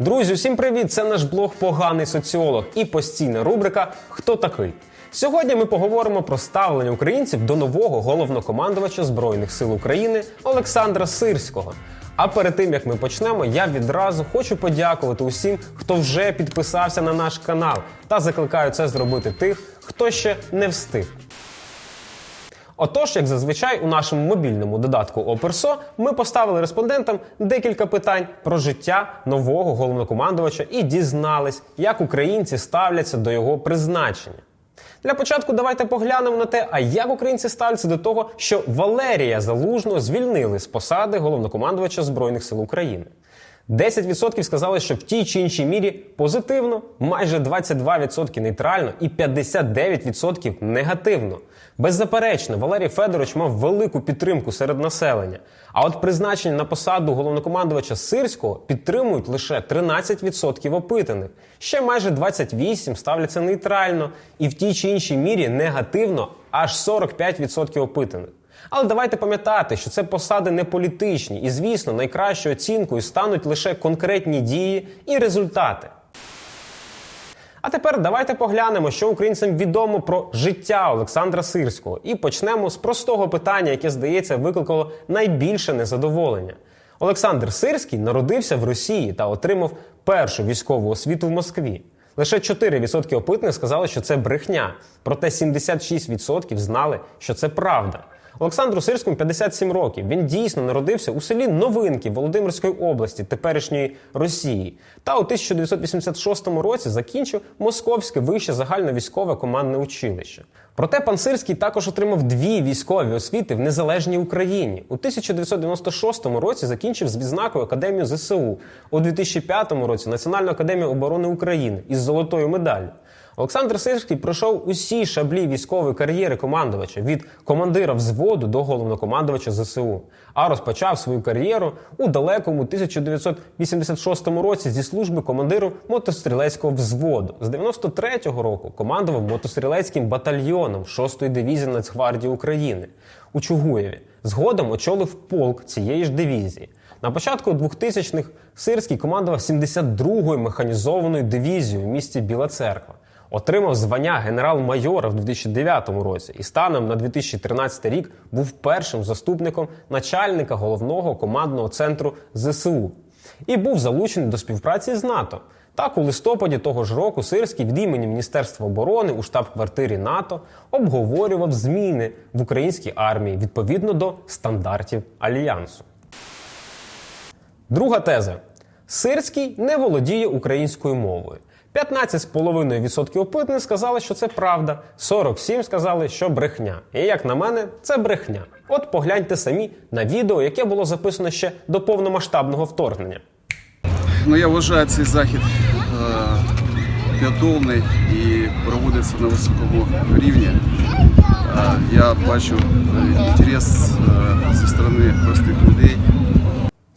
Друзі, усім привіт! Це наш блог Поганий соціолог і постійна рубрика Хто такий? Сьогодні ми поговоримо про ставлення українців до нового головнокомандувача Збройних сил України Олександра Сирського. А перед тим як ми почнемо, я відразу хочу подякувати усім, хто вже підписався на наш канал, та закликаю це зробити тих, хто ще не встиг. Отож, як зазвичай, у нашому мобільному додатку Оперсо ми поставили респондентам декілька питань про життя нового головнокомандувача і дізнались, як українці ставляться до його призначення. Для початку давайте поглянемо на те, а як українці ставляться до того, що Валерія Залужного звільнили з посади головнокомандувача Збройних сил України. 10% сказали, що в тій чи іншій мірі позитивно, майже 22% нейтрально і 59% негативно. Беззаперечно, Валерій Федорович мав велику підтримку серед населення. А от призначення на посаду головнокомандувача Сирського підтримують лише 13% опитаних. Ще майже 28% ставляться нейтрально, і в тій чи іншій мірі негативно аж 45% опитаних. Але давайте пам'ятати, що це посади не політичні, і звісно, найкращою оцінкою стануть лише конкретні дії і результати. А тепер давайте поглянемо, що українцям відомо про життя Олександра Сирського, і почнемо з простого питання, яке здається викликало найбільше незадоволення. Олександр Сирський народився в Росії та отримав першу військову освіту в Москві. Лише 4% опитаних сказали, що це брехня, проте 76% знали, що це правда. Олександру Сирському 57 років. Він дійсно народився у селі Новинки Володимирської області, теперішньої Росії, та у 1986 році закінчив Московське вище загальновійськове командне училище. Проте пан Сирський також отримав дві військові освіти в незалежній Україні. У 1996 році закінчив з відзнакою Академію ЗСУ, у 2005 році Національну академію оборони України із золотою медаллю. Олександр Сирський пройшов усі шаблі військової кар'єри командувача від командира взводу до головнокомандувача ЗСУ, а розпочав свою кар'єру у далекому 1986 році зі служби командиру мотострілецького взводу. З 93-го року командував мотострілецьким батальйоном 6-ї дивізії Нацгвардії України у Чугуєві. Згодом очолив полк цієї ж дивізії. На початку 2000-х Сирський командував 72-ю механізованою дивізією в місті Біла Церква. Отримав звання генерал-майора в 2009 році і станом на 2013 рік був першим заступником начальника головного командного центру ЗСУ і був залучений до співпраці з НАТО. Так, у листопаді того ж року Сирський від імені Міністерства оборони у штаб-квартирі НАТО обговорював зміни в українській армії відповідно до стандартів альянсу. Друга теза: Сирський не володіє українською мовою. 15,5% опитаних сказали, що це правда, 47 сказали, що брехня. І як на мене, це брехня. От погляньте самі на відео, яке було записано ще до повномасштабного вторгнення. Ну, я вважаю цей захід е, підготовлений і проводиться на високому рівні. Е, я бачу е, інтерес е, зі сторони простих людей.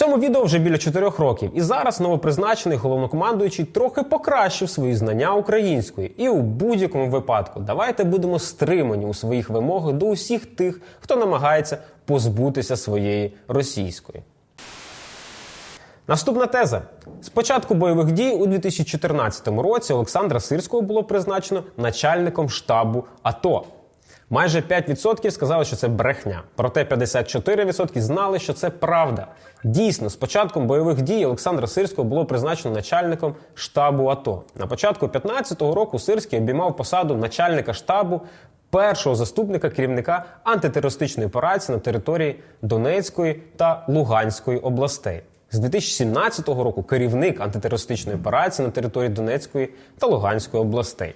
Цьому відео вже біля 4 років, і зараз новопризначений головнокомандуючий трохи покращив свої знання української. І у будь-якому випадку давайте будемо стримані у своїх вимогах до усіх тих, хто намагається позбутися своєї російської. Наступна теза: з початку бойових дій у 2014 році Олександра Сирського було призначено начальником штабу АТО. Майже 5% сказали, що це брехня. Проте 54% знали, що це правда. Дійсно, з початком бойових дій Олександра Сирського було призначено начальником штабу АТО. На початку 2015 року Сирський обіймав посаду начальника штабу першого заступника керівника антитерористичної операції на території Донецької та Луганської областей. З 2017 року керівник антитерористичної операції на території Донецької та Луганської областей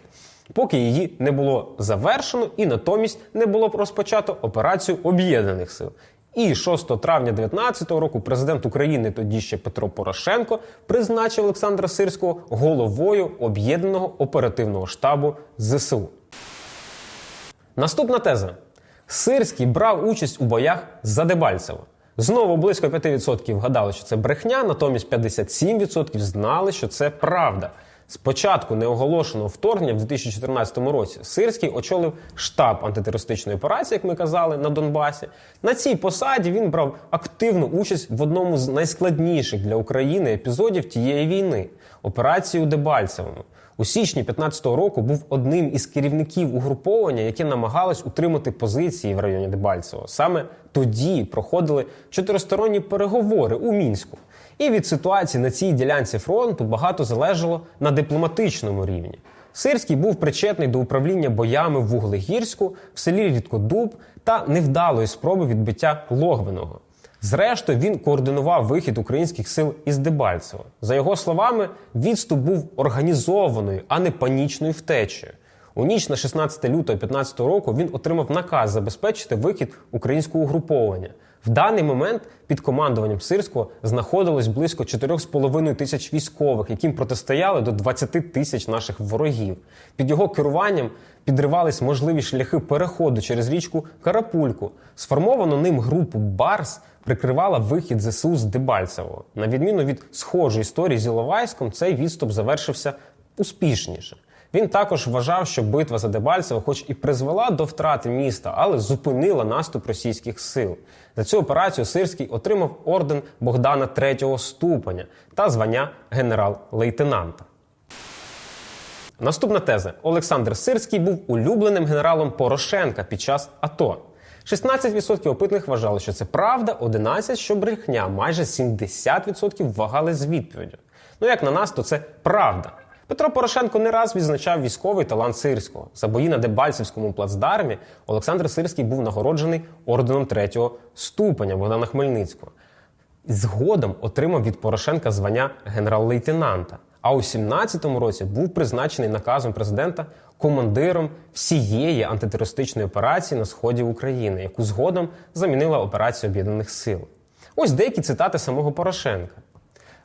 поки її не було завершено і натомість не було розпочато операцію об'єднаних сил. І 6 травня 2019 року президент України, тоді ще Петро Порошенко, призначив Олександра Сирського головою об'єднаного оперативного штабу ЗСУ. Наступна теза: Сирський брав участь у боях за Дебальцево. Знову близько 5% гадали, що це брехня, натомість 57% знали, що це правда. Спочатку неоголошеного вторгнення в 2014 році Сирський очолив штаб антитерористичної операції, як ми казали, на Донбасі. На цій посаді він брав активну участь в одному з найскладніших для України епізодів тієї війни операції у Дебальцевому. У січні 2015 року був одним із керівників угруповання, яке намагалось утримати позиції в районі Дебальцево. Саме тоді проходили чотиристоронні переговори у мінську. І від ситуації на цій ділянці фронту багато залежало на дипломатичному рівні. Сирський був причетний до управління боями в Вуглегірську, в селі Рідкодуб та невдалої спроби відбиття Логвиного. Зрештою, він координував вихід українських сил із Дебальцево. За його словами, відступ був організованою, а не панічною втечею. У ніч на 16 лютого 2015 року він отримав наказ забезпечити вихід українського угруповання. В даний момент під командуванням Сирського знаходилось близько 4,5 тисяч військових, яким протистояли до 20 тисяч наших ворогів. Під його керуванням підривались можливі шляхи переходу через річку Карапульку. Сформовану ним групу Барс прикривала вихід ЗСУ з Дебальцевого. На відміну від схожої історії з Іловайськом, цей відступ завершився успішніше. Він також вважав, що битва за Дебальцево, хоч і призвела до втрати міста, але зупинила наступ російських сил. За цю операцію Сирський отримав орден Богдана третього ступеня та звання генерал-лейтенанта. Наступна теза: Олександр Сирський був улюбленим генералом Порошенка під час АТО. 16% опитних вважали, що це правда, 11% що брехня, майже 70% вагали з відповіддю. Ну як на нас, то це правда. Петро Порошенко не раз відзначав військовий талант Сирського. За бої на Дебальцевському плацдармі Олександр Сирський був нагороджений орденом третього ступеня Богдана Хмельницького. Згодом отримав від Порошенка звання генерал-лейтенанта. А у 17-му році був призначений наказом президента командиром всієї антитерористичної операції на сході України, яку згодом замінила операція Об'єднаних Сил. Ось деякі цитати самого Порошенка.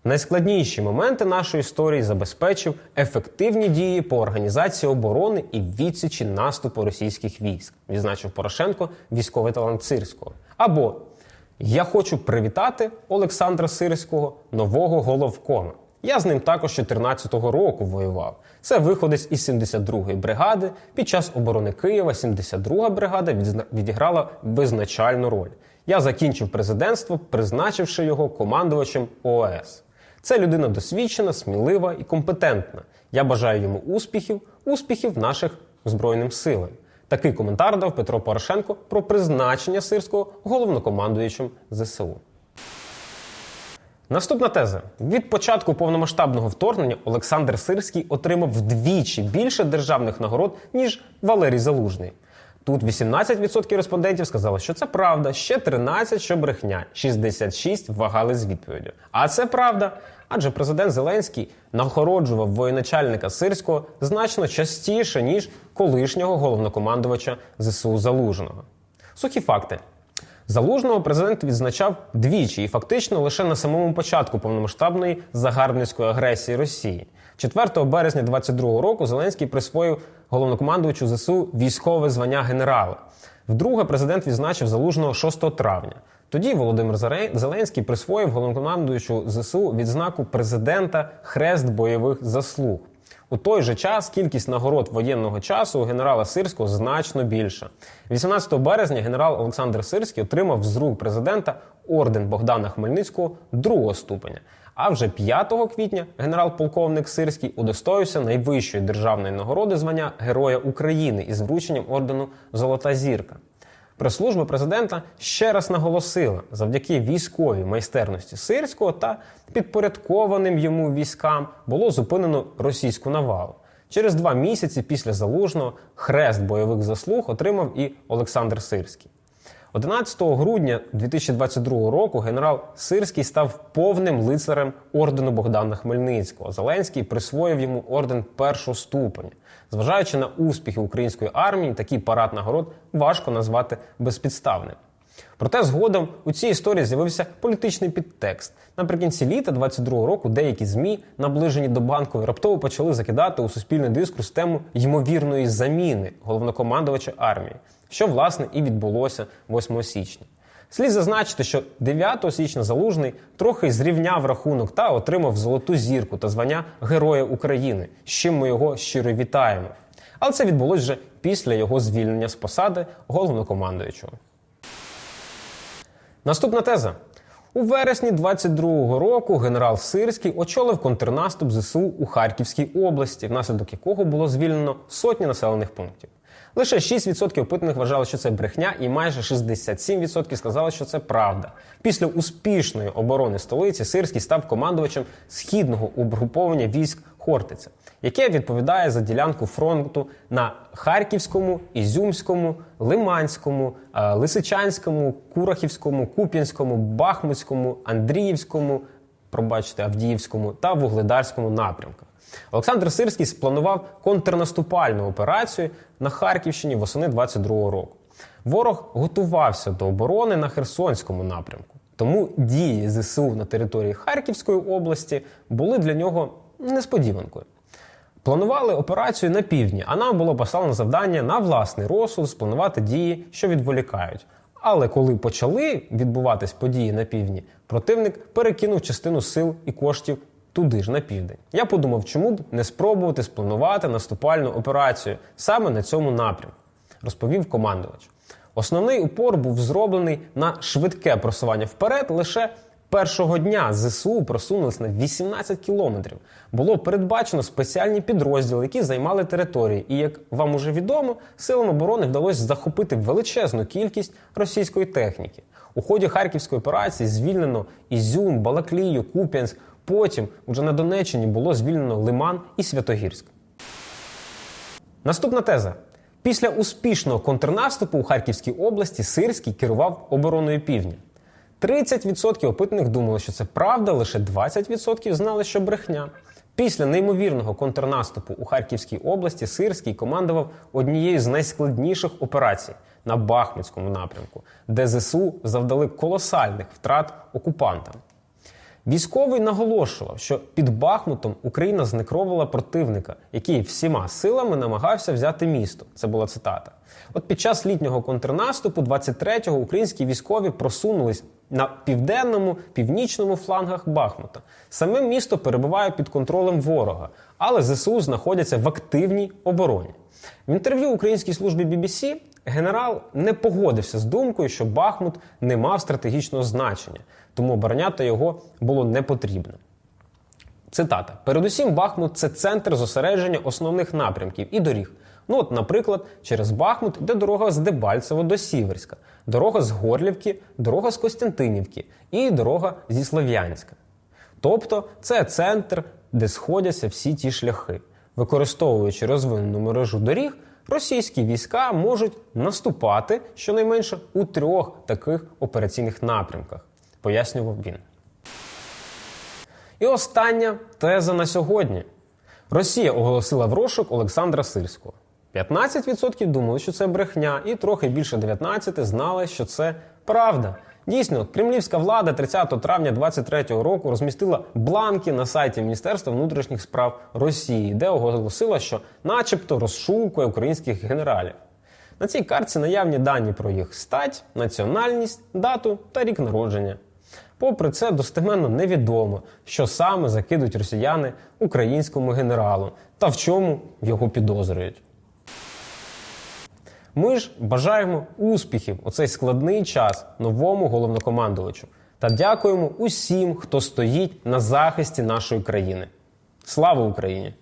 Найскладніші моменти нашої історії забезпечив ефективні дії по організації оборони і відсічі наступу російських військ, відзначив Порошенко військовий талант Сирського. Або я хочу привітати Олександра Сирського, нового головкома. Я з ним також 14-го року воював. Це виходець із 72-ї бригади. Під час оборони Києва 72-га бригада відіграла визначальну роль. Я закінчив президентство, призначивши його командувачем ООС. Це людина досвідчена, смілива і компетентна. Я бажаю йому успіхів, успіхів наших Збройним силам. Такий коментар дав Петро Порошенко про призначення сирського головнокомандуючим ЗСУ. Наступна теза: від початку повномасштабного вторгнення Олександр Сирський отримав вдвічі більше державних нагород, ніж Валерій Залужний. Тут 18% респондентів сказали, що це правда, ще 13% що брехня, 66% вагали з відповіддю. А це правда. Адже президент Зеленський нагороджував воєначальника Сирського значно частіше, ніж колишнього головнокомандувача ЗСУ Залужного. Сухі факти. Залужного президент відзначав двічі і фактично лише на самому початку повномасштабної загарбницької агресії Росії. 4 березня 2022 року Зеленський присвоїв головнокомандувачу ЗСУ військове звання генерала. Вдруге президент відзначив залужного 6 травня. Тоді Володимир Зеленський присвоїв головнокомандуючу ЗСУ відзнаку президента Хрест бойових заслуг. У той же час кількість нагород воєнного часу у генерала Сирського значно більша. 18 березня генерал Олександр Сирський отримав з рук президента орден Богдана Хмельницького другого ступеня. А вже 5 квітня генерал-полковник Сирський удостоївся найвищої державної нагороди звання Героя України із врученням ордену Золота зірка. Прес-служба президента ще раз наголосила, завдяки військовій майстерності Сирського та підпорядкованим йому військам було зупинено російську навалу. Через два місяці після залужного хрест бойових заслуг отримав і Олександр Сирський. 11 грудня 2022 року генерал Сирський став повним лицарем ордену Богдана Хмельницького. Зеленський присвоїв йому орден першого ступеня. Зважаючи на успіхи української армії, такий парад нагород важко назвати безпідставним. Проте згодом у цій історії з'явився політичний підтекст. Наприкінці літа 22-го року деякі змі, наближені до банкової, раптово почали закидати у суспільний дискурс тему ймовірної заміни головнокомандувача армії, що власне і відбулося 8 січня. Слід зазначити, що 9 січня Залужний трохи зрівняв рахунок та отримав золоту зірку та звання Героя України, з чим ми його щиро вітаємо. Але це відбулось вже після його звільнення з посади головнокомандуючого. Наступна теза. У вересні 22-го року генерал Сирський очолив контрнаступ ЗСУ у Харківській області, внаслідок якого було звільнено сотні населених пунктів. Лише 6% опитаних вважали, що це брехня, і майже 67% сказали, що це правда. Після успішної оборони столиці Сирський став командувачем східного угруповання військ Хортиця, яке відповідає за ділянку фронту на Харківському, Ізюмському, Лиманському, е, Лисичанському, Курахівському, Куп'янському, Бахмутському, Андріївському, пробачте, Авдіївському та Вугледарському напрямках. Олександр Сирський спланував контрнаступальну операцію на Харківщині восени 22-го року. Ворог готувався до оборони на Херсонському напрямку, тому дії ЗСУ на території Харківської області були для нього несподіванкою. Планували операцію на півдні, а нам було поставлено завдання на власний розсуд спланувати дії, що відволікають. Але коли почали відбуватись події на півдні, противник перекинув частину сил і коштів туди ж на південь. Я подумав, чому б не спробувати спланувати наступальну операцію саме на цьому напрямку, розповів командувач. Основний упор був зроблений на швидке просування вперед лише першого дня ЗСУ просунулись на 18 кілометрів. Було передбачено спеціальні підрозділи, які займали території. І як вам уже відомо, силам оборони вдалося захопити величезну кількість російської техніки. У ході харківської операції звільнено Ізюм, Балаклію, Куп'янськ. Потім уже на Донеччині було звільнено Лиман і Святогірськ. Наступна теза. Після успішного контрнаступу у Харківській області Сирський керував обороною півдня. 30% опитаних думали, що це правда, лише 20% знали, що брехня. Після неймовірного контрнаступу у Харківській області Сирський командував однією з найскладніших операцій на Бахмутському напрямку, де ЗСУ завдали колосальних втрат окупантам. Військовий наголошував, що під Бахмутом Україна знекровила противника, який всіма силами намагався взяти місто. Це була цитата. От під час літнього контрнаступу 23-го українські військові просунулись на південному, північному флангах Бахмута. Саме місто перебуває під контролем ворога, але ЗСУ знаходяться в активній обороні. В інтерв'ю українській службі BBC генерал не погодився з думкою, що Бахмут не мав стратегічного значення, тому обороняти його було не потрібно. Цитата: Передусім, Бахмут це центр зосередження основних напрямків і доріг. Ну, от, наприклад, через Бахмут йде дорога з Дебальцево до Сіверська, дорога з Горлівки, дорога з Костянтинівки і дорога зі Слов'янська. Тобто, це центр, де сходяться всі ті шляхи. Використовуючи розвинену мережу доріг, російські війська можуть наступати щонайменше у трьох таких операційних напрямках, пояснював він. І остання теза на сьогодні. Росія оголосила в розшук Олександра Сирського. 15% думали, що це брехня, і трохи більше 19% знали, що це правда. Дійсно, кремлівська влада 30 травня 2023 року розмістила бланки на сайті Міністерства внутрішніх справ Росії, де оголосила, що, начебто, розшукує українських генералів. На цій картці наявні дані про їх стать, національність, дату та рік народження. Попри це, достеменно невідомо, що саме закидуть росіяни українському генералу та в чому його підозрюють. Ми ж бажаємо успіхів у цей складний час новому головнокомандувачу та дякуємо усім, хто стоїть на захисті нашої країни. Слава Україні!